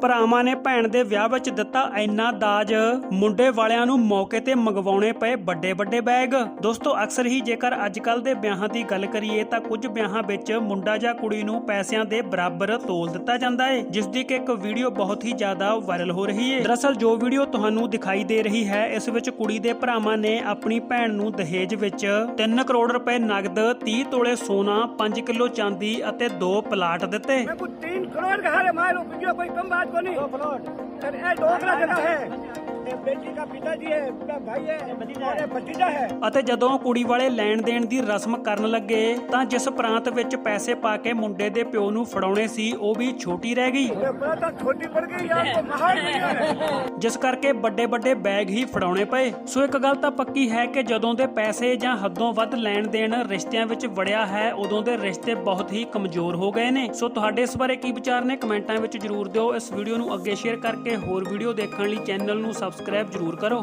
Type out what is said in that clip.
ਭਰਾਵਾਂ ਨੇ ਭੈਣ ਦੇ ਵਿਆਹ ਵਿੱਚ ਦਿੱਤਾ ਇੰਨਾ ਦਾਜ। ਮੁੰਡੇ ਵਾਲਿਆਂ ਨੂੰ ਮੌਕੇ ਤੇ ਮੰਗਵਾਉਣੇ ਪਏ ਵੱਡੇ ਵੱਡੇ ਬੈਗ। ਦੋਸਤੋ, ਅਕਸਰ ਹੀ ਜੇਕਰ ਅੱਜਕੱਲ ਦੇ ਵਿਆਹਾਂ ਦੀ ਗੱਲ ਕਰੀਏ ਤਾਂ ਕੁਝ ਵਿਆਹਾਂ ਵਿੱਚ ਮੁੰਡਾ ਜਾਂ ਕੁੜੀ ਨੂੰ ਪੈਸਿਆਂ ਦੇ ਬਰਾਬਰ ਤੋਲ ਦਿੱਤਾ ਜਾਂਦਾ ਹੈ ਜਿਸ ਦੀ ਕਿ ਇੱਕ ਵੀਡੀਓ ਬਹੁਤ ਹੀ ਜ਼ਿਆਦਾ ਵਾਇਰਲ ਹੋ ਰਹੀ ਹੈ ਦਰਅਸਲ, ਜੋ ਵੀਡੀਓ ਤੁਹਾਨੂੰ ਦਿਖਾਈ ਦੇ ਰਹੀ ਹੈ, ਇਸ ਵਿੱਚ ਕੁੜੀ ਦੇ ਭਰਾਵਾਂ ਨੇ ਆਪਣੀ ਭੈਣ ਨੂੰ ਦਹੇਜ ਵਿੱਚ 3 ਕਰੋੜ ਰੁਪਏ ਨਗਦ 30 ਤੋਲੇ ਸੋਨਾ 5 ਕਿਲੋ ਚਾਂਦੀ ਅਤੇ 2 ਪਲਾਟ ਦਿੱਤੇ। ਮੈਂ ਕੋ 3 ਕਰੋੜ ਕਹਾ ਰੇ ਮਾਰੋ ਕੋਈ ਕਮ ਬਾਤ को नहीं दो प्लॉट अरे ये दोगला जगह है ये बेटी का पिताजी है उसका भाई है और ये भतीजा है ਅਤੇ ਜਦੋਂ ਕੁੜੀ ਵਾਲੇ ਲੈਣ ਦੇਣ ਦੀ ਰਸਮ ਕਰਨ ਲੱਗੇ ਤਾਂ ਜਿਸ ਪ੍ਰਾਂਤ ਵਿੱਚ ਪੈਸੇ ਪਾ ਕੇ ਮੁੰਡੇ ਦੇ ਪਿਓ ਨੂੰ ਫੜਾਉਣੇ ਸੀ ਉਹ ਵੀ ਛੋਟੀ ਰਹਿ ਗਈ ये बड़ा तो छोटी पड़ गई यार तो महान वीडियो है ਜਿਸ ਕਰਕੇ ਵੱਡੇ ਵੱਡੇ ਬੈਗ ਹੀ ਫੜਾਉਣੇ ਪਏ ਸੋ ਇੱਕ ਗੱਲ ਤਾਂ ਪੱਕੀ ਹੈ ਕਿ ਜਦੋਂ ਦੇ ਪੈਸੇ ਜਾਂ ਹੱਦੋਂ ਵੱਧ ਲੈਣ ਦੇਣ ਰਿਸ਼ਤਿਆਂ ਵਿੱਚ ਵੜਿਆ ਹੈ ਉਦੋਂ ਦੇ ਰਿਸ਼ਤੇ ਬਹੁਤ ਹੀ ਕਮਜ਼ੋਰ ਹੋ ਗਏ ਨੇ ਸੋ ਤੁਹਾਡੇ ਇਸ ਬਾਰੇ ਕੀ ਵਿਚਾਰ ਨੇ ਕਮੈਂਟਾਂ ਵਿੱਚ ਜਰੂਰ ਦਿਓ ਇਸ ਵੀਡੀਓ ਨੂੰ ਅੱਗੇ ਸ਼ੇਅਰ ਕਰਕੇ ਹੋਰ ਵੀਡੀਓ ਦੇਖਣ ਲਈ ਚੈਨਲ ਨੂੰ ਸਬਸਕ੍ਰਾਈਬ ਜਰੂਰ ਕਰੋ।